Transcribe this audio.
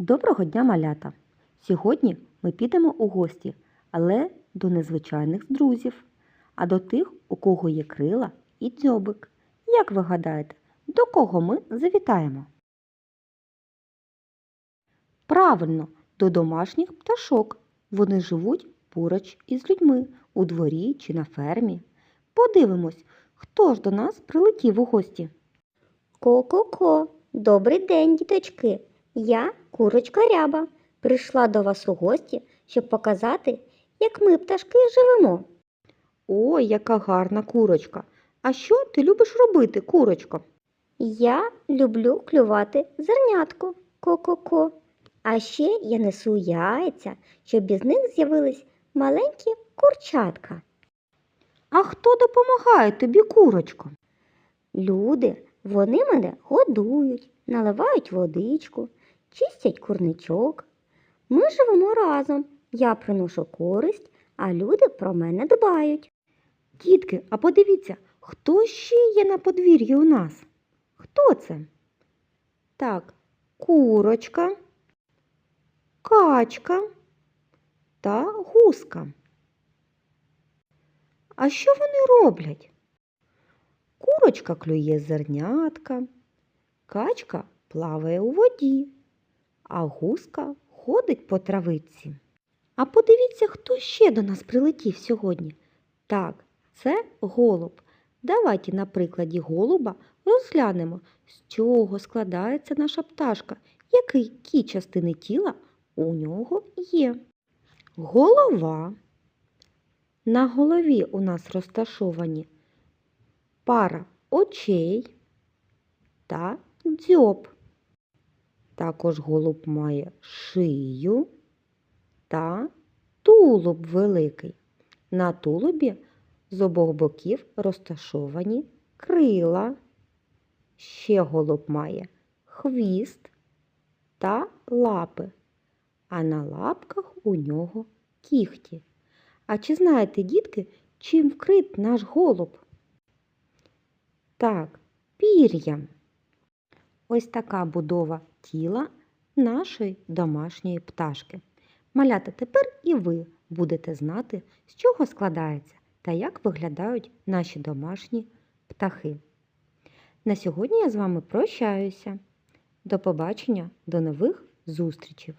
Доброго дня, малята! Сьогодні ми підемо у гості, але до незвичайних друзів, а до тих, у кого є крила і дзьобик. Як ви гадаєте, до кого ми завітаємо? Правильно, до домашніх пташок. Вони живуть поруч із людьми у дворі чи на фермі. Подивимось, хто ж до нас прилетів у гості. Ко-ко-ко, добрий день, діточки. Я курочка ряба. Прийшла до вас у гості, щоб показати, як ми, пташки, живемо. Ой, яка гарна курочка! А що ти любиш робити, курочко? Я люблю клювати зернятко. Ко-ко-ко. А ще я несу яйця, щоб із них з'явились маленькі курчатка. А хто допомагає тобі, курочко? Люди, вони мене годують, наливають водичку, чистять курничок. Ми живемо разом. Я приношу користь, а люди про мене дбають. Дітки, а подивіться, хто ще є на подвір'ї у нас? Хто це? Так, курочка, качка та гуска. А що вони роблять? Курочка клює зернятка, качка плаває у воді, а гуска ходить по травиці. А подивіться, хто ще до нас прилетів сьогодні. Так, це голуб. Давайте на прикладі голуба розглянемо, з чого складається наша пташка, які частини тіла у нього є. Голова. На голові у нас розташовані пара очей та дзьоб. Також голуб має шию та тулуб великий. На тулубі з обох боків розташовані крила. Ще голуб має хвіст та лапи, а на лапках у нього кіхті. А чи знаєте, дітки, чим вкрит наш голуб? Так, пір'ям. Ось така будова тіла нашої домашньої пташки. Малята, тепер і ви будете знати, з чого складається та як виглядають наші домашні птахи. На сьогодні я з вами прощаюся. До побачення, до нових зустрічей!